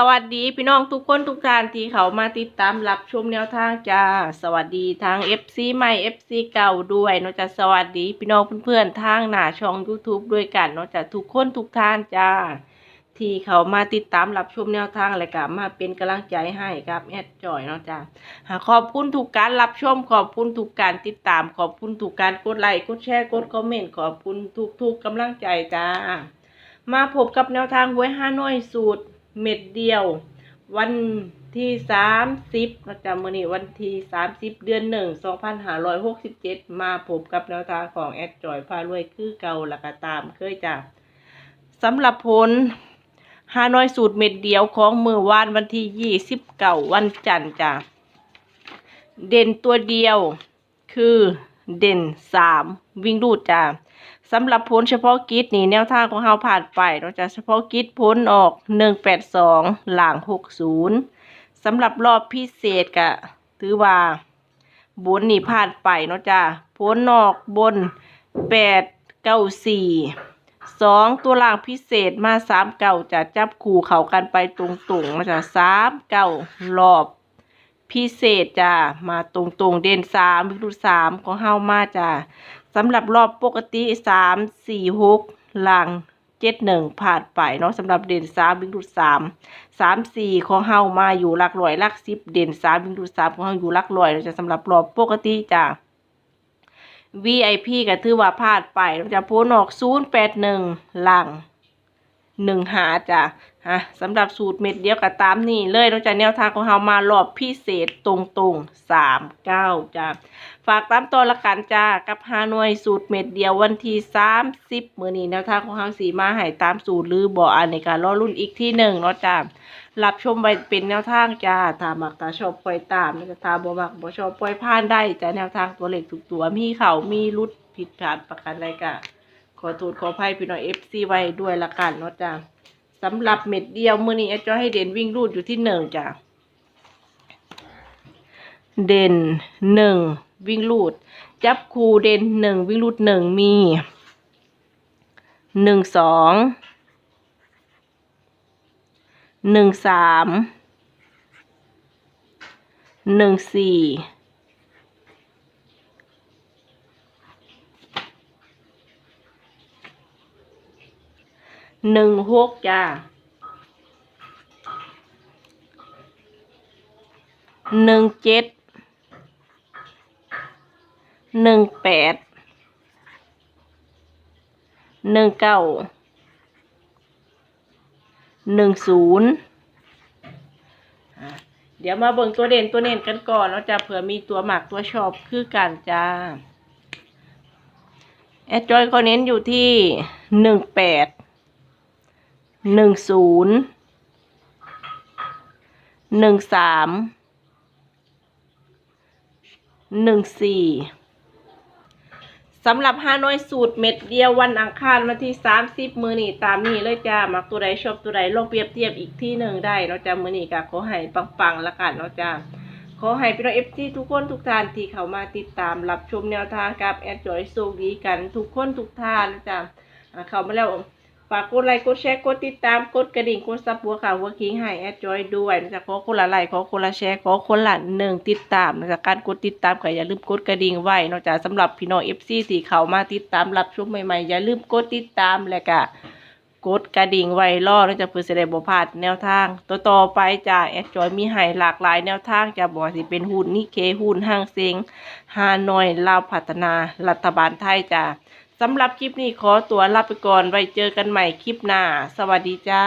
สวัสดีพี่น้องทุกคนทุกท่านที่เขามาติดตามรับชมแนวทางจ้าสวัสดีทาง FC ใหม่ FC เก่าด้วยเนาะจ้ะสวัสดีพี่น้องเพื่อนๆทางหน้าช่อง YouTube ด้วยกันเนาะจ้ะทุกคนทุกท่านจ้า ที่เขามาติดตามรับชมแนวทางและก็มาเป็นกำลังใจให้กับแอดจอยเนาะจ้าขอบคุณทุกการรับชมขอบคุณทุกการติดตามขอบคุณทุกการกดไลค์กดแชร์กดคอมเมนต์ขอบคุณทุกๆกำลังใจจ้ามาพบกับแนวทางหวยห้าหน้อยสูตร เม็ดเดียว วันที่สามสิบประจำมือนี้วันที่สามสิบเดือนหนึ่งสองพันห้าร้อยหกสิบเจ็ดมาพบกับแนวทางของแอดจอยพารวยคือเก่าละก็ตามเคยจ้ะสำหรับผลห้านอยสูตรเม็ดเดียวของมือวานวันที่ยี่สิบเก่าวันจันทร์จ้ะเด่นตัวเดียวคือเด่นสามวิ่งรูดจ้ะ สำหรับผลเฉพาะกิจนี่แนวทางของเราผ่านไปเราจะเฉพาะกิจผลออกหนึ่งแปดสองหลังหกศูนย์สำหรับรอบพิเศษกะถือว่าบนนี่ผ่านไปเนาะจ้ะผลออกบนแปดเก้าสี่สองตัวล่างพิเศษมาสามเก้าจะจับคู่เขากันไปตรงๆมาจะสามเก้ารอบ พิเศษจ้ะมาตรงๆเด่นสามวิกฤตสามของเฮามาจ้ะ สำหรับรอบปกติสามสี่หกหลังเจ็ดหนึ่งผ่านไปเนาะสำหรับเด่นสามบิงดูดสามสามสี่ของเฮามาอยู่หลักร้อยหลักสิบเด่นสามบิงดูดสามของเฮาอยู่หลักร้อยเราจะสำหรับรอบปกติจ้ะ VIP ก็ถือว่าพลาดไปเราจะโพนออกศูนย์แปดหนึ่งหลังหนึ่งหาจ้ะ ฮะสำหรับสูตรเม็ดเดียวกับตามนี่เลยเราจะแนวทางของเฮามารอบพิเศษตรงๆสามเก้าจ้ะฝากตามตัวละกันจ้ากับฮานวยสูตรเม็ดเดียววันที่สามสิบมือนี้แนวทางของเฮาสีมาให้ตามสูตรหรือบ่อันในการรอรุ่นอีกที่หนึ่งเนาะจ้ารับชมไปเป็นแนวทางจ้าถ้ามักตาชอบปล่อยตามนะจ๊ะถ้าบ่มักบ่ชอบปล่อยผ่านได้จ้าแนวทางตัวเลขทุกตัวมีเขามีรุดผิดพลาดประกันอะไรกะขอโทษขออภัยพี่น้อง FC ไว้ด้วยละกันเนาะจ้า สำหรับเม็ดเดียวมือนี้แอดจะให้เด่นวิ่งรูดอยู่ที่หนึ่งจ้าเด่นหนึ่งวิ่งลูด จับคูเด่นหนึ่งวิ่งลูดหนึ่งมีหนึ่งสองหนึ่งสามหนึ่งสี่ หนึ่งหกจ้าหนึ่งเจ็ดหนึ่งแปดหนึ่งเก้าหนึ่งศูนย์เดี๋ยวมาเบิ่งตัวเด่นตัวเน่นกันก่อนแล้วจะเผื่อมีตัวหมักตัวชอบคือกันจ้าแอดจอยเขาเน้นอยู่ที่หนึ่งแปด หนึ่งศูนย์หนึ่งสามหนึ่งสี่สำหรับฮานอยสูตรเม็ดเดียววันอังคารวันที่สามสิบมือนี่ตามนี้เลยจ้ามักตัวใดชอบตัวใดลงเปรียบเทียบอีกที่หนึ่งได้เนาะจ้ามือนี่ก็ขอให้ปังๆละกันเนาะจ้าขอให้พี่น้องเอฟซีทุกคนทุกท่านที่เข้ามาติดตามรับชมแนวทางกับแอดจอยโชคดีกันทุกคนทุกท่านนะจ้าอ่าเข้ามาแล้ว ฝากกดไลค์กดแชร์กดติดตามกดกระดิ่งกดซับหัวข่าวหัวคิงให้แอดจอยด้วยนะจ๊ะขอคนละไลค์ขอคนละแชร์ขอคนละหนึ่งติดตามนะจ๊ะการกดติดตามก็อย่าลืมกดกระดิ่งไว้นอกจากสำหรับพี่น้องเอฟซีที่เขามาติดตามรับชมใหม่ๆอย่าลืมกดติดตามและก็กดกระดิ่งไว้รอนะจ๊ะเพื่อจะได้บ่พลาดแนวทางต่อต่อไปจ้ะแอดจอยมีให้หลากหลายแนวทางจะบอกว่าสิเป็นหุ้นนิเคหุ้นห้างเซ็งฮานอยลาวพัฒนารัฐบาลไทยจ้ะ สำหรับคลิปนี้ขอตัวลาไปก่อนไว้เจอกันใหม่คลิปหน้า สวัสดีจ้า